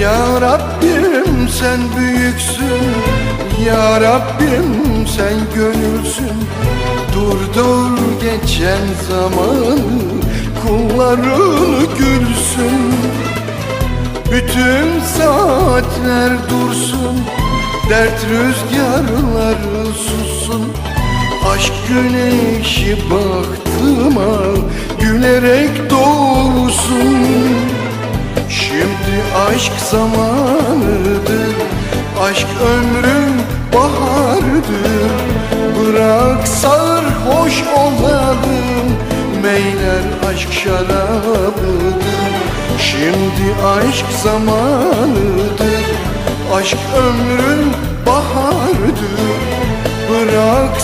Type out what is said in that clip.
Ya Rabbim sen büyüksün. Ya Rabbim sen gönülsün. Durdur geçen zamanı Kulların gülsün. Bütün saatler dursun Dert rüzgarları sussun. Aşk güneşi baktıma Gülerek aşk zamanıdır Aşk ömrün bahardır Bırak sarhoş olalım Meyler aşk şarabıdır. Şimdi aşk zamanıdır Aşk ömrün bahardır Bırak